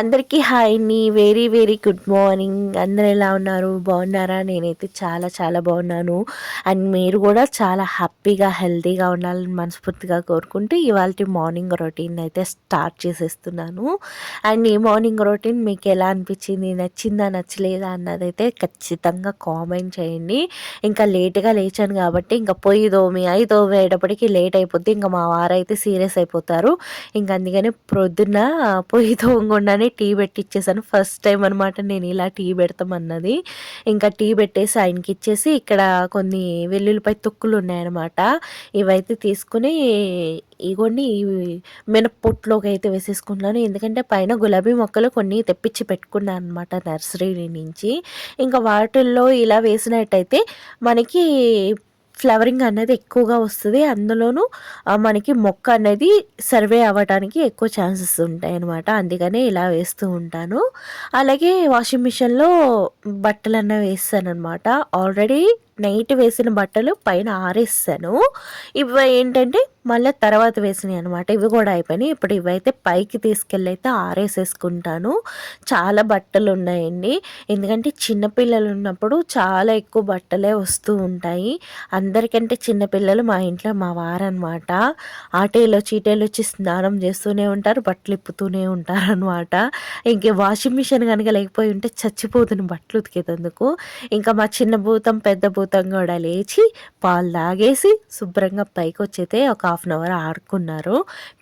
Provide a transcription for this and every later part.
అందరికీ హాయ్ నీ very very good morning. అందరు ఎలా ఉన్నారు? బాగున్నారా? నేనైతే చాలా చాలా బాగున్నాను. అండ్ మీరు కూడా చాలా హ్యాపీగా హెల్తీగా ఉండాలని మనస్ఫూర్తిగా కోరుకుంటూ ఇవాళ మార్నింగ్ రొటీన్ అయితే స్టార్ట్ చేసేస్తున్నాను. అండ్ ఈ మార్నింగ్ రొటీన్ మీకు ఎలా అనిపించింది? నచ్చిందా? నచ్చలేదా? అన్నదైతే ఖచ్చితంగా కామెంట్ చేయండి. ఇంకా లేట్గా లేచాను కాబట్టి ఇంకా పొయ్యి దోమి అయి దోమేటప్పటికి లేట్ అయిపోద్ది. ఇంకా మా వారైతే సీరియస్ అయిపోతారు. ఇంకా అందుకని ప్రొద్దున పొయ్యి తోమకుండా టీ పెట్టిచ్చేసాను. ఫస్ట్ టైం అనమాట నేను ఇలా టీ పెడతామన్నది. ఇంకా టీ పెట్టేసి ఆయనకి ఇచ్చేసి ఇక్కడ కొన్ని వెల్లుల్లిపై తొక్కులు ఉన్నాయన్నమాట. ఇవైతే తీసుకుని ఇగోండి మినప్పొట్లోకి అయితే వేసేసుకున్నాను ఎందుకంటే పైన గులాబీ మొక్కలు కొన్ని తెప్పించి పెట్టుకున్నాను అనమాట నర్సరీ నుంచి. ఇంకా వాటిల్లో ఇలా వేసినట్టయితే మనకి ఫ్లవరింగ్ అనేది ఎక్కువగా వస్తుంది. అందులోనూ మనకి మొక్క అనేది సర్వే అవ్వడానికి ఎక్కువ ఛాన్సెస్ ఉంటాయి అనమాట అందుకనే ఇలా వేస్తూ ఉంటాను. అలాగే వాషింగ్ మిషన్లో బట్టలు అన్న వేస్తాను అనమాట ఆల్రెడీ నైట్ వేసిన బట్టలు పైన ఆరేస్తాను ఇవి ఏంటంటే మళ్ళీ తర్వాత వేసినాయి అనమాట ఇవి కూడా అయిపోయినాయి. ఇప్పుడు ఇవైతే పైకి తీసుకెళ్ళి అయితే ఆరేసేసుకుంటాను. చాలా బట్టలు ఉన్నాయండి. ఎందుకంటే చిన్నపిల్లలు ఉన్నప్పుడు చాలా ఎక్కువ బట్టలే వస్తూ ఉంటాయి. అందరికంటే చిన్నపిల్లలు మా ఇంట్లో మా వారనమాట ఆటేలో చీటేలు వచ్చి స్నానం చేస్తూనే ఉంటారు బట్టలు ఇప్పుతూనే ఉంటారు అనమాట ఇంక వాషింగ్ మిషన్ కనుక లేకపోయి ఉంటే చచ్చిపోతుంది బట్టలు ఉతికేటందుకు. ఇంకా మా చిన్న భూతం పెద్ద భూతం మొత్తం కూడా లేచి పాలు తాగేసి శుభ్రంగా పైకి వచ్చైతే ఒక హాఫ్ అన్ అవర్ ఆడుకున్నారు.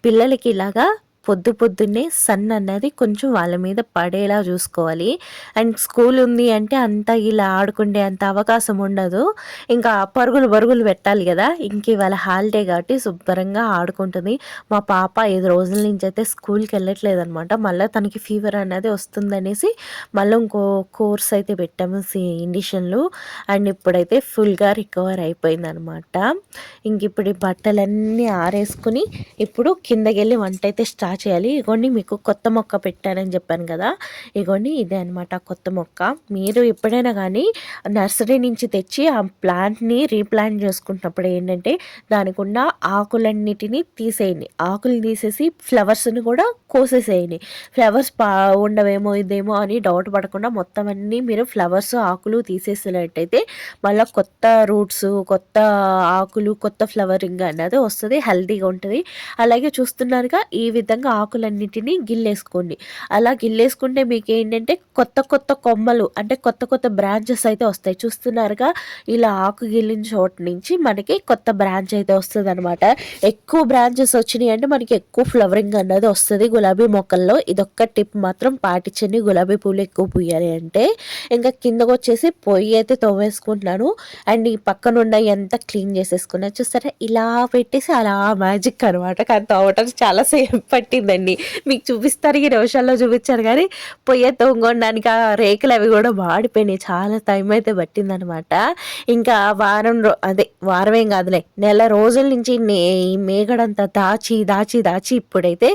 పిల్లలకి ఇలాగా పొద్దు పొద్దున్నే సన్ అన్నది కొంచెం వాళ్ళ మీద పడేలా చూసుకోవాలి. అండ్ స్కూల్ ఉంది అంటే అంత ఇలా ఆడుకుండే అంత అవకాశం ఉండదు. ఇంకా పరుగులు పరుగులు పెట్టాలి కదా. ఇంక ఇవాళ హాలిడే కాబట్టి శుభ్రంగా ఆడుకుంటుంది. మా పాప ఐదు రోజుల నుంచి అయితే స్కూల్కి వెళ్ళట్లేదు అనమాట మళ్ళీ తనకి ఫీవర్ అనేది వస్తుందనేసి మళ్ళీ ఇంకో కోర్స్ అయితే పెట్టాము ఇండిషన్లు. అండ్ ఇప్పుడైతే ఫుల్గా రికవర్ అయిపోయింది అనమాట ఇంక ఇప్పుడు ఈ బట్టలన్నీ ఆరేసుకుని ఇప్పుడు కిందకి వెళ్ళి వంట అయితే స్టార్ట్ చేయాలి. ఇగోండి మీకు కొత్త మొక్క పెట్టానని చెప్పాను కదా. ఇగోండి ఇదే అనమాట కొత్త మొక్క. మీరు ఎప్పుడైనా కానీ నర్సరీ నుంచి తెచ్చి ఆ ప్లాంట్ని రీప్లాంట్ చేసుకుంటున్నప్పుడు ఏంటంటే దానికి ఉన్న ఆకులన్నిటినీ తీసేయండి. ఆకులు తీసేసి ఫ్లవర్స్ని కూడా కోసేసేయండి. ఫ్లవర్స్ పా ఉండవేమో ఇదేమో అని డౌట్ పడకుండా మొత్తం అన్నీ మీరు ఫ్లవర్స్ ఆకులు తీసేసినట్టయితే మళ్ళీ కొత్త రూట్స్ కొత్త ఆకులు కొత్త ఫ్లవరింగ్ అన్నది వస్తుంది హెల్తీగా ఉంటుంది. అలాగే చూస్తున్నారుగా ఈ విధంగా ఆకులన్నిటినీ గిల్లేసుకోండి. అలా గిల్లేసుకుంటే మీకు ఏంటంటే కొత్త కొత్త కొమ్మలు అంటే కొత్త కొత్త బ్రాంచెస్ అయితే వస్తాయి. చూస్తున్నారుగా ఇలా ఆకు గిల్లిన చోట నుంచి మనకి కొత్త బ్రాంచ్ అయితే వస్తుంది అనమాట ఎక్కువ బ్రాంచెస్ వచ్చినాయి అంటే మనకి ఎక్కువ ఫ్లవరింగ్ అన్నది వస్తుంది. గులాబీ మొక్కల్లో ఇదొక్క టిప్ మాత్రం పాటించండి. గులాబీ పూలు ఎక్కువ పూయాలి అంటే. ఇంకా కిందకు వచ్చేసి పొయ్యి అయితే తోమేసుకుంటున్నాను. అండ్ ఈ పక్కన ఉన్న ఎంత క్లీన్ చేసేసుకున్నా చూస్తారా? ఇలా పెట్టేసి అలా మ్యాజిక్ అనమాట కానీ తోమటం చాలా సేపు పట్టిందండి. మీకు చూపిస్తారు ఈ నిమిషాల్లో చూపించారు కానీ పొయ్య తొంగొనడానికి ఆ రేకులు అవి కూడా వాడిపోయినాయి. చాలా టైం అయితే పట్టిందనమాట. ఇంకా వారం రో అదే వారం ఏం కాదులే నెల రోజుల నుంచి మేగడంతా దాచి దాచి దాచి ఇప్పుడైతే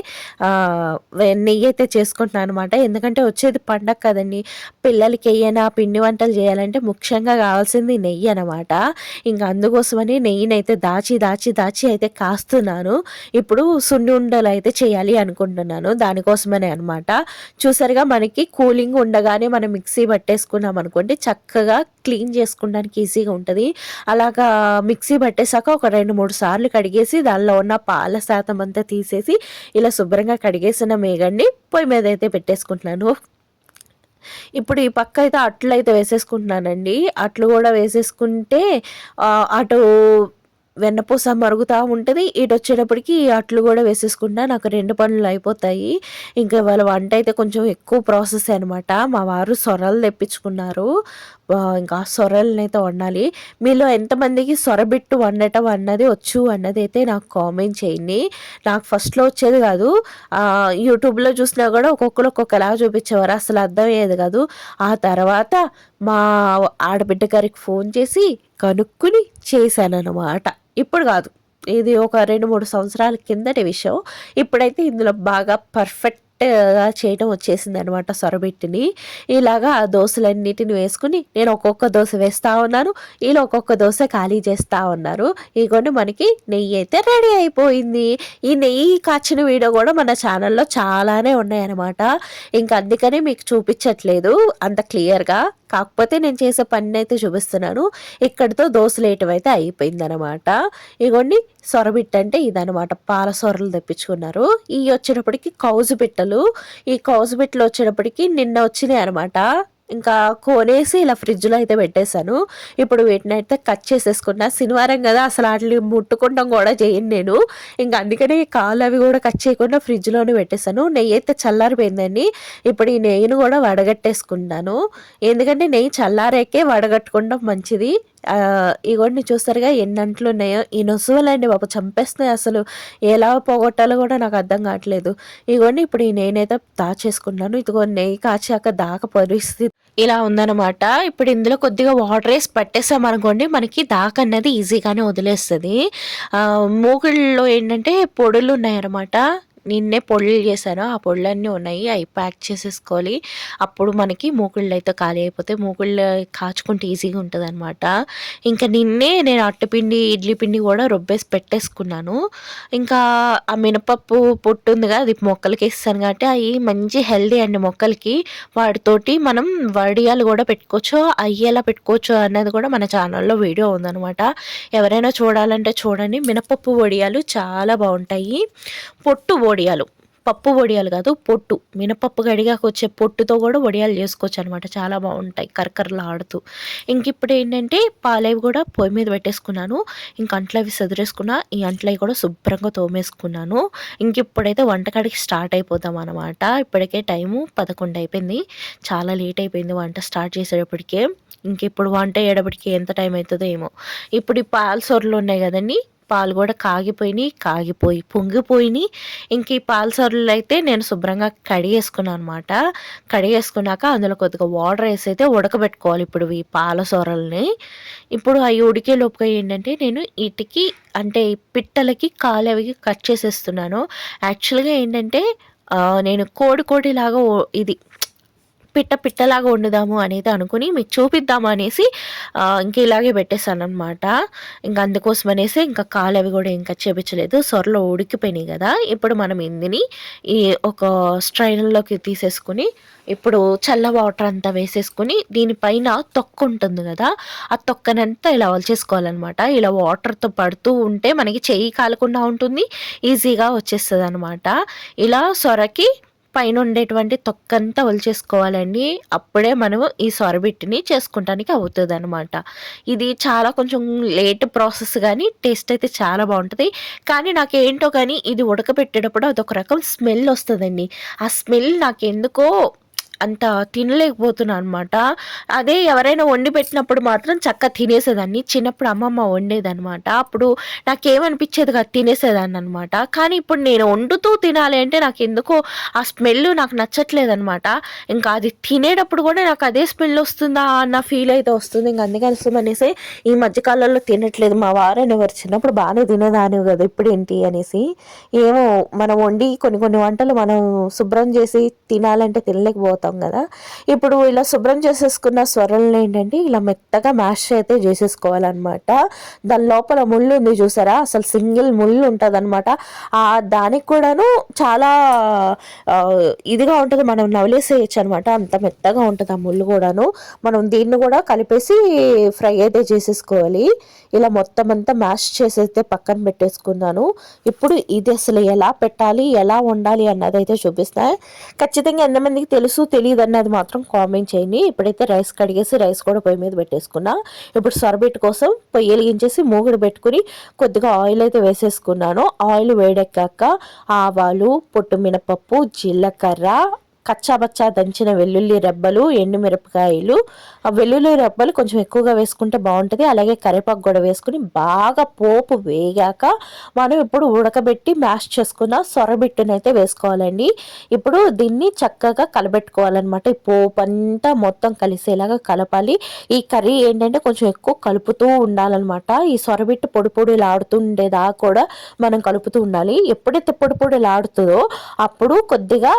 నెయ్యి అయితే చేసుకుంటున్నాను అనమాట ఎందుకంటే వచ్చేది పండగ కదండి. పిల్లలకి వేయనా పిండి వంటలు చేయాలంటే ముఖ్యంగా కావాల్సింది నెయ్యి అనమాట. ఇంకా అందుకోసమని నెయ్యినైతే దాచి దాచి దాచి అయితే కాస్తున్నాను. ఇప్పుడు సున్ని ఉండలు అయితే చేయాలి. అనుకుంటున్నాను. దానికోసమనే అనమాట చూసారుగా మనకి కూలింగ్ ఉండగానే మనం మిక్సీ పట్టేసుకున్నాం అనుకోండి చక్కగా క్లీన్ చేసుకోవడానికి ఈజీగా ఉంటుంది. అలాగా మిక్సీ పట్టేశాక ఒక రెండు మూడు సార్లు కడిగేసి దానిలో ఉన్న పాల శాతం అంతా తీసేసి ఇలా శుభ్రంగా కడిగేసిన మేగండి పొయ్యి మీద అయితే పెట్టేసుకుంటున్నాను. ఇప్పుడు ఈ పక్క అయితే అట్లు అయితే వేసేసుకుంటున్నానండి. అట్లు కూడా వేసేసుకుంటే అటు వెన్నపూస మరుగుతూ ఉంటుంది. ఇటు వచ్చేటప్పటికి అట్లు కూడా వేసేసుకుంటా. నాకు రెండు పనులు అయిపోతాయి. ఇంకా వాళ్ళ వంట అయితే కొంచెం ఎక్కువ ప్రాసెస్ అనమాట మా వారు సొరలు తెప్పించుకున్నారు. ఇంకా సొరలను అయితే వండాలి. మీలో ఎంతమందికి సొరబిట్టు వండటం అన్నది వచ్చు అన్నది అయితే నాకు కామెంట్ చేయండి. నాకు ఫస్ట్లో వచ్చేది కాదు. యూట్యూబ్లో చూసినా కూడా ఒక్కొక్కరు ఒక్కొక్కలా చూపించేవారు. అసలు అర్థమయ్యేది కాదు. ఆ తర్వాత మా ఆడబిడ్డ గారికి ఫోన్ చేసి కనుక్కుని చేశాను అనమాట ఇప్పుడు కాదు ఇది ఒక రెండు మూడు సంవత్సరాల కిందటి విషయం. ఇప్పుడైతే ఇందులో బాగా పర్ఫెక్ట్ కరెక్ట్గా చేయడం వచ్చేసింది అనమాట సొరబెట్టిని. ఇలాగా ఆ దోశలన్నిటిని వేసుకుని నేను ఒక్కొక్క దోశ వేస్తూ ఉన్నాను వీళ్ళు ఒక్కొక్క దోశ ఖాళీ చేస్తూ ఉన్నారు. ఇగోండి మనకి నెయ్యి అయితే రెడీ అయిపోయింది. ఈ నెయ్యి కాచిన వీడియో కూడా మన ఛానల్లో చాలానే ఉన్నాయన్నమాట. ఇంకా అందుకనే మీకు చూపించట్లేదు అంత క్లియర్గా. కాకపోతే నేను చేసే పని అయితే చూపిస్తున్నాను. ఇక్కడితో దోశలేయటం అయితే అయిపోయిందనమాట ఇగోండి సొరబిట్ట అంటే ఇదనమాట పాల సొరలు తెప్పించుకున్నారు. ఇవి వచ్చేటప్పటికి కౌజు బిట్టలు. ఈ కౌజు బిట్టలు వచ్చేటప్పటికి నిన్న వచ్చినాయి అనమాట ఇంకా కోనేసి ఇలా ఫ్రిడ్జ్లో అయితే పెట్టేశాను. ఇప్పుడు వీటిని అయితే కట్ చేసేసుకున్నా. శనివారం కదా అసలు వాటిని ముట్టుకుంటాం కూడా చేయను నేను. ఇంకా అందుకనే కాళ్ళు అవి కూడా కట్ చేయకుండా ఫ్రిడ్జ్లోనే పెట్టేశాను. నెయ్యి అయితే చల్లారిపోయిందండి. ఇప్పుడు ఈ నెయ్యిని కూడా వడగట్టేసుకున్నాను ఎందుకంటే నెయ్యి చల్లారాకే వడగట్టుకోవడం మంచిది. ఇగోండి చూస్తారుగా ఎన్ని అంట్లు ఉన్నాయో ఈ నొసువులండి బాబు చంపేస్తున్నాయి అసలు. ఎలా పోగొట్టాలో కూడా నాకు అర్థం కావట్లేదు. ఇగోండి ఇప్పుడు ఈ నేనైతే దాచేసుకున్నాను. ఇదిగో నెయ్యి కాచాక దాక పరిస్థితి ఇలా ఉందన్నమాట. ఇప్పుడు ఇందులో కొద్దిగా వాటర్ వేసి పట్టేసామనుకోండి మనకి దాక అన్నది ఈజీగానే వదిలేస్తుంది. మూగుళ్ళలో ఏంటంటే పొడులు ఉన్నాయన్నమాట నిన్నే పొడులు చేశాను ఆ పొడులన్నీ ఉన్నాయి అవి ప్యాక్ చేసేసుకోవాలి. అప్పుడు మనకి మూకుళ్ళు అయితే ఖాళీ అయిపోతే మూకుళ్ళు కాచుకుంటే ఈజీగా ఉంటుంది అనమాట ఇంకా నిన్నే నేను అట్టపిండి ఇడ్లీ పిండి కూడా రుబ్బేసి పెట్టేసుకున్నాను. ఇంకా ఆ మినపప్పు పొట్టు ఉంది కదా అది మొక్కలకి ఇస్తాను కాబట్టి అవి మంచి హెల్దీ అండి మొక్కలకి. వాటితోటి మనం వడియాలు కూడా పెట్టుకోవచ్చు అవి ఎలా పెట్టుకోవచ్చు అన్నది కూడా మన ఛానల్లో వీడియో ఉందనమాట ఎవరైనా చూడాలంటే చూడండి మినపప్పు వడియాలు చాలా బాగుంటాయి. పొట్టు వడియాలు. పప్పు వడియాలు కాదు పొట్టు. మినపప్పు గడిగాక వచ్చే పొట్టుతో కూడా వడియాలు చేసుకోవచ్చు అనమాట చాలా బాగుంటాయి కరకరలా ఆడుతూ ఇంక ఇప్పుడు ఏంటంటే పాలవి కూడా పొయ్యి మీద పెట్టేసుకున్నాను. ఇంక అంట్లవి సదిరేసుకున్నా ఈ అంట్లవి కూడా శుభ్రంగా తోమేసుకున్నాను. ఇంక ఇప్పుడైతే వంటకాడికి స్టార్ట్ అయిపోతాం అనమాట ఇప్పటికే టైము పదకొండు అయిపోయింది. చాలా లేట్ అయిపోయింది వంట స్టార్ట్ చేసేటప్పటికే. ఇంక ఇప్పుడు వంట అయ్యేటప్పటికి ఎంత టైం అవుతుందో ఏమో. ఇప్పుడు ఈ పాల సొరలు ఉన్నాయి కదండి పాలు కూడా కాగిపోయినాయి కాగిపోయి పొంగిపోయినాయి. ఇంక ఈ పాల సరులు అయితే నేను శుభ్రంగా కడిగేసుకున్నాను అనమాట కడిగేసుకున్నాక అందులో కొద్దిగా వాటర్ వేసి అయితే ఉడకబెట్టుకోవాలి ఇప్పుడు ఈ పాల సొరల్ని. ఇప్పుడు అవి ఉడికే లోపుగా ఏంటంటే నేను వీటికి అంటే పిట్టలకి కాలు అవి కట్ చేసేస్తున్నాను. యాక్చువల్గా ఏంటంటే నేను కోడి కోడిలాగా ఇది పిట్ట పిట్టలాగా వండుదాము అనేది అనుకుని మీకు చూపిద్దాము అనేసి ఇంక ఇలాగే పెట్టేశాను అనమాట ఇంకా అందుకోసం అనేసి ఇంకా కాలు అవి కూడా ఇంకా చేపించలేదు. సొరలో ఉడికిపోయినాయి కదా. ఇప్పుడు మనం ఇందిని ఈ ఒక స్ట్రైన్లోకి తీసేసుకుని ఇప్పుడు చల్ల వాటర్ అంతా వేసేసుకుని దీనిపైన తొక్క ఉంటుంది కదా. ఆ తొక్కనంతా ఇలా వల్చేసుకోవాలన్నమాట. ఇలా వాటర్తో పడుతూ ఉంటే మనకి చెయ్యి కాలకుండా ఉంటుంది ఈజీగా వచ్చేస్తుంది అనమాట ఇలా సొరకి పైన ఉండేటువంటి తొక్కంతా ఒలిచేసుకోవాలండి. అప్పుడే మనము ఈ సొరబిట్టిని చేసుకుంటానికి అవుతుంది అనమాట ఇది చాలా కొంచెం లేట్ ప్రాసెస్ కానీ టేస్ట్ అయితే చాలా బాగుంటుంది. కానీ నాకు ఏంటో కానీ ఇది ఉడకబెట్టేటప్పుడు అదొక రకం స్మెల్ వస్తుందండి. ఆ స్మెల్ నాకు ఎందుకో అంత తినలేకపోతున్నాను అనమాట అదే ఎవరైనా వండి పెట్టినప్పుడు మాత్రం చక్కగా తినేసేదాన్ని. చిన్నప్పుడు అమ్మమ్మ వండేదనమాట అప్పుడు నాకేమనిపించేది కాదు తినేసేదాన్ని అనమాట కానీ ఇప్పుడు నేను వండుతూ తినాలి అంటే నాకు ఎందుకో ఆ స్మెల్ నాకు నచ్చట్లేదు అనమాట ఇంకా అది తినేటప్పుడు కూడా నాకు అదే స్మెల్ వస్తుందా అన్న ఫీల్ అయితే వస్తుంది. ఇంకా అందుకని అనేసి ఈ మధ్యకాలంలో తినట్లేదు. మా వారైన ఎవరు చిన్నప్పుడు బాగానే తినేదాని కదా ఇప్పుడు ఏంటి అనేసి. ఏమో మనం వండి కొన్ని కొన్ని వంటలు మనం శుభ్రం చేసి తినాలంటే తినలేకపోతాం. చేస్తాం కదా. ఇప్పుడు ఇలా శుభ్రం చేసేసుకున్న స్వరలను ఏంటంటే ఇలా మెత్తగా మ్యాష్ అయితే చేసేసుకోవాలన్నమాట. దాని లోపల ముళ్ళు ఉంది చూసారా? అసలు సింగిల్ ముళ్ళు ఉంటుంది అనమాట ఆ దానికి కూడాను చాలా ఇదిగా ఉంటుంది. మనం నవలేసేయచ్చు అనమాట అంత మెత్తగా ఉంటుంది ఆ ముళ్ళు కూడాను. మనం దీన్ని కూడా కలిపేసి ఫ్రై అయితే చేసేసుకోవాలి. ఇలా మొత్తం అంతా మ్యాష్ చేసైతే పక్కన పెట్టేసుకున్నాను ఇప్పుడు ఇది అసలు ఎలా పెట్టాలి ఎలా వండాలి అన్నది అయితే చూపిస్తాయి ఖచ్చితంగా ఎంతమందికి తెలుసు తెలియదు అన్నది మాత్రం కామెంట్ చేయండి. ఇప్పుడైతే రైస్ కడిగేసి రైస్ కూడా పొయ్యి మీద పెట్టేసుకున్నా. ఇప్పుడు సొరబెట్టు కోసం పొయ్యి వెలిగించేసి మూగుడు పెట్టుకుని కొద్దిగా ఆయిల్ అయితే వేసేసుకున్నాను. ఆయిల్ వేడెక్కాక ఆవాలు పొట్టు మినపప్పు జీలకర్ర కచ్చాబచ్చా దంచిన వెల్లుల్లి రెబ్బలు ఎండుమిరపకాయలు ఆ వెల్లుల్లి రెబ్బలు కొంచెం ఎక్కువగా వేసుకుంటే బాగుంటుంది. అలాగే కరివేపాకు కూడా వేసుకుని బాగా పోపు వేగాక మనం ఇప్పుడు ఉడకబెట్టి మ్యాష్ చేసుకున్న సొరబిట్టునైతే వేసుకోవాలండి. ఇప్పుడు దీన్ని చక్కగా కలబెట్టుకోవాలన్నమాట. ఈ పోపు అంతా మొత్తం కలిసేలాగా కలపాలి. ఈ కర్రీ ఏంటంటే కొంచెం ఎక్కువ కలుపుతూ ఉండాలన్నమాట. ఈ సొరబిట్టు పొడి పొడిలాడుతుండేదా కూడా మనం కలుపుతూ ఉండాలి. ఎప్పుడైతే పొడి పొడిలాడుతుందో అప్పుడు కొద్దిగా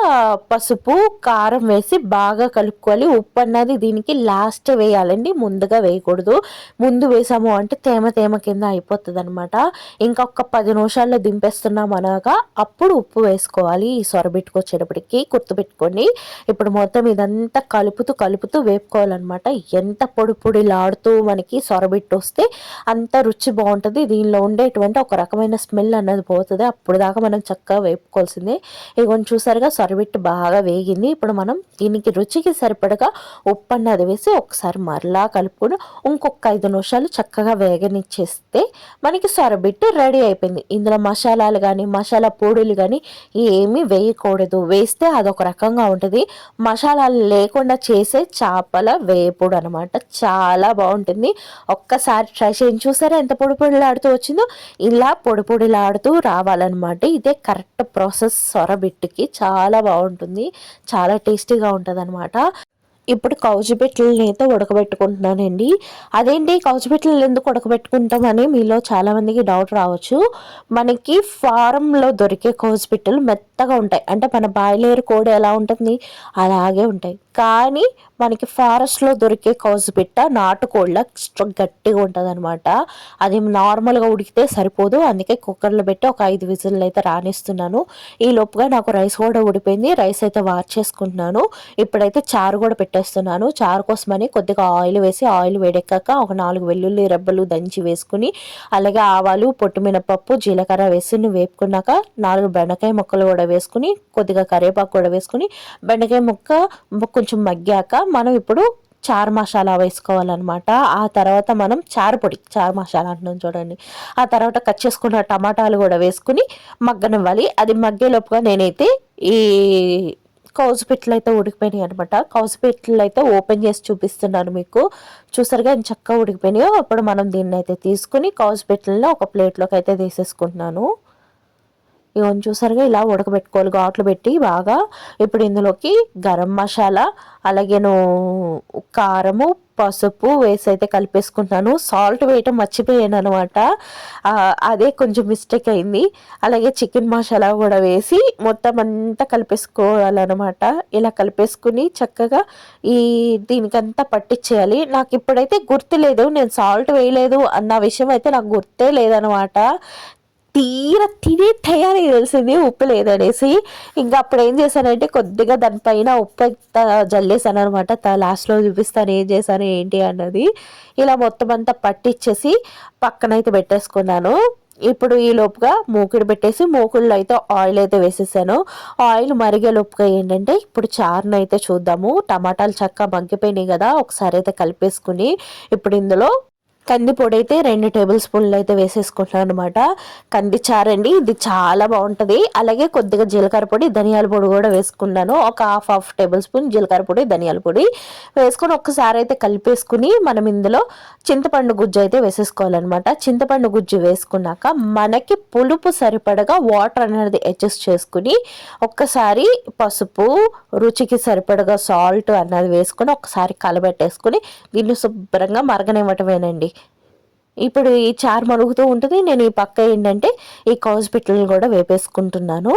పసుపు కారం వేసి బాగా కలుపుకోవాలి. ఉప్పు అన్నది దీనికి లాస్ట్ వేయాలండి. ముందుగా వేయకూడదు. ముందు వేసాము అంటే తేమ తేమ కింద అయిపోతుంది అనమాట ఇంకొక పది నిమిషాల్లో దింపేస్తున్నాం అనగా అప్పుడు ఉప్పు వేసుకోవాలి. ఈ సొరబెట్టుకొచ్చేటప్పటికి గుర్తుపెట్టుకోండి ఇప్పుడు మొత్తం ఇదంతా కలుపుతూ కలుపుతూ వేపుకోవాలన్నమాట. ఎంత పొడి పొడిలాడుతూ మనకి సొరబెట్టు వస్తే అంత రుచి బాగుంటుంది. దీనిలో ఉండేటువంటి ఒక రకమైన స్మెల్ అన్నది పోతుంది. అప్పుడు దాకా మనం చక్కగా వేపుకోవాల్సిందే. ఇక చూసారుగా సొరబెట్టు బాగా వేగింది ఇప్పుడు మనం దీనికి రుచికి సరిపడగా ఉప్పు అన్నది వేసి ఒకసారి మరలా కలుపుకొని ఇంకొక ఐదు నిమిషాలు చక్కగా వేగనిచ్చేస్తే మనకి సొరబిట్టు రెడీ అయిపోయింది. ఇందులో మసాలాలు కానీ మసాలా పొడులు కానీ ఏమీ వేయకూడదు. వేస్తే అదొక రకంగా ఉంటుంది. మసాలాలు లేకుండా చేసే చేపల వేపుడు అనమాట చాలా బాగుంటుంది. ఒక్కసారి ట్రై చేయండి. చూసారా ఎంత పొడి పొడిలాడుతూ వచ్చిందో? ఇలా పొడి పొడిలాడుతూ రావాలన్నమాట. ఇదే కరెక్ట్ ప్రాసెస్ సొరబిట్టుకి. చాలా బాగుంటుంది. చాలా టేస్టీగా ఉంటుంది అనమాట ఇప్పుడు కౌజుబెట్లని అయితే ఉడకబెట్టుకుంటున్నానండి. అదేంటి కౌజుబెట్లను ఎందుకు ఉడకబెట్టుకుంటామని మీలో చాలామందికి డౌట్ రావచ్చు. మనకి ఫారంలో దొరికే కౌజుబెట్టలు మెత్తగా ఉంటాయి. అంటే మన బాయిలేరు కోడి ఎలా ఉంటుంది? అలాగే ఉంటాయి. కానీ మనకి ఫారెస్ట్లో దొరికే కౌజు పిట్ట నాటుకోళ్ళ గట్టిగా ఉంటుంది అనమాట అది నార్మల్గా ఉడికితే సరిపోదు. అందుకే కుక్కర్లో పెట్టి ఒక ఐదు విజిల్లు అయితే రాణిస్తున్నాను ఈ లోపుగా నాకు రైస్ కూడా ఉడిపోయింది రైస్ అయితే వార్చేసుకుంటున్నాను ఇప్పుడైతే చారు కూడా పెట్టేస్తున్నాను. చారు కోసమని కొద్దిగా ఆయిల్ వేసి ఆయిల్ వేడెక్కాక ఒక నాలుగు వెల్లుల్లి రెబ్బలు దంచి వేసుకుని అలాగే ఆవాలు పొట్టుమినపప్పు జీలకర్ర వేసి వేపుకున్నాక నాలుగు బెండకాయ ముక్కలు కూడా వేసుకుని కొద్దిగా కరివేపాకు కూడా వేసుకుని బెండకాయ ముక్క కొంచెం మగ్గాక మనం ఇప్పుడు చారు మసాలా వేసుకోవాలన్నమాట. ఆ తర్వాత మనం చారు పొడి చారు మసాలా అంటున్నాం చూడండి. ఆ తర్వాత కట్ చేసుకున్న టమాటాలు కూడా వేసుకుని మగ్గనివ్వాలి. అది మగ్గేలోపుగా నేనైతే ఈ కౌజుపెట్లు అయితే ఉడికిపోయినాయి అనమాట కౌజుపెట్లు అయితే ఓపెన్ చేసి చూపిస్తున్నాను మీకు. చూసారుగా చక్కగా ఉడికిపోయినాయో. అప్పుడు మనం దీన్ని అయితే తీసుకుని కౌజుపెట్లలో ఒక ప్లేట్లోకి అయితే తీసేసుకుంటున్నాను. ఇవన్నీ చూసారుగా ఇలా ఉడకబెట్టుకోవాలి. ఘాట్లు పెట్టి బాగా ఇప్పుడు ఇందులోకి గరం మసాలా అలాగేను కారము పసుపు వేసి అయితే కలిపేసుకుంటాను సాల్ట్ వేయటం మర్చిపోయాను అనమాట అదే కొంచెం మిస్టేక్ అయింది. అలాగే చికెన్ మసాలా కూడా వేసి మొత్తం అంతా కలిపేసుకోవాలన్నమాట. ఇలా కలిపేసుకుని చక్కగా ఈ దీనికంతా పట్టించేయాలి నాకు ఇప్పుడైతే గుర్తులేదు. నేను సాల్ట్ వేయలేదు అన్న విషయం అయితే నాకు గుర్తే లేదనమాట తీర తినే తయారీ తెలిసింది ఉప్పు లేదనేసి. ఇంకా అప్పుడు ఏం చేశానంటే కొద్దిగా దానిపైన ఉప్పు జల్లేసాను అనమాట లాస్ట్లో చూపిస్తాను ఏం చేశాను ఏంటి అన్నది. ఇలా మొత్తం అంతా పట్టించేసి పక్కనైతే పెట్టేసుకున్నాను. ఇప్పుడు ఈ లోపుగా మూకుడు పెట్టేసి మూకుడులో అయితే ఆయిల్ అయితే వేసేసాను. ఆయిల్ మరిగే లోపుగా ఏంటంటే ఇప్పుడు చారును అయితే చూద్దాము. టమాటాలు చక్కగా మగ్గిపోయినాయి కదా ఒకసారి అయితే కలిపేసుకుని. ఇప్పుడు ఇందులో కంది పొడి అయితే రెండు టేబుల్ స్పూన్లు అయితే వేసేసుకుంటున్నాను అనమాట కంది చారండి ఇది చాలా బాగుంటుంది. అలాగే కొద్దిగా జీలకర్ర పొడి ధనియాల పొడి కూడా వేసుకున్నాను. ఒక హాఫ్ హాఫ్ టేబుల్ స్పూన్ జీలకర్ర పొడి ధనియాల పొడి వేసుకొని ఒక్కసారి అయితే కలిపేసుకుని మనం ఇందులో చింతపండు గుజ్జు అయితే వేసేసుకోవాలన్నమాట. చింతపండు గుజ్జు వేసుకున్నాక మనకి పులుపు సరిపడగా వాటర్ అనేది అడ్జస్ట్ చేసుకుని ఒక్కసారి పసుపు రుచికి సరిపడగా సాల్ట్ అన్నది వేసుకొని ఒకసారి కలబెట్టేసుకుని దీన్ని శుభ్రంగా మరగనివ్వటమేనండి. ఇప్పుడు ఈ చారు మరుగుతూ ఉంటుంది. నేను ఈ పక్క ఏంటంటే ఈ కౌస్ కూడా వేపేసుకుంటున్నాను.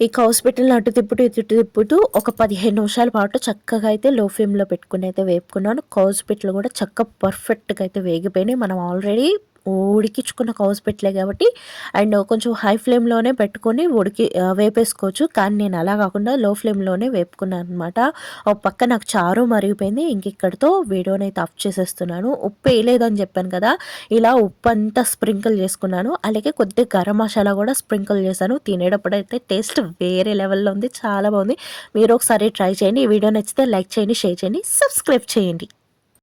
ఈ కౌస్ అటు తిప్పుతూ ఇటు తిప్పుతూ ఒక పదిహేను నిమిషాల పాటు చక్కగా అయితే లో ఫ్లేమ్లో పెట్టుకుని అయితే వేపుకున్నాను. హాస్పిటల్ కూడా చక్క పర్ఫెక్ట్గా అయితే వేగిపోయినాయి. మనం ఆల్రెడీ ఉడికించుకున్న కౌస్ పెట్టలే కాబట్టి అండ్ కొంచెం హై ఫ్లేమ్లోనే పెట్టుకొని ఉడికి వేపేసుకోవచ్చు. కానీ నేను అలా కాకుండా లో ఫ్లేమ్లోనే వేపుకున్నాను అనమాట ఒక పక్క నాకు చారు మరిగిపోయింది. ఇంక ఇక్కడితో వీడియోని అయితే ఆఫ్ చేసేస్తున్నాను. ఉప్పు వేయలేదని చెప్పాను కదా ఇలా ఉప్పు అంతా స్ప్రింకిల్ చేసుకున్నాను. అలాగే కొద్దిగా గరం మసాలా కూడా స్ప్రింకిల్ చేశాను. తినేటప్పుడు అయితే టేస్ట్ వేరే లెవెల్లో ఉంది చాలా బాగుంది. మీరు ఒకసారి ట్రై చేయండి. ఈ వీడియో నచ్చితే లైక్ చేయండి షేర్ చేయండి సబ్స్క్రైబ్ చేయండి.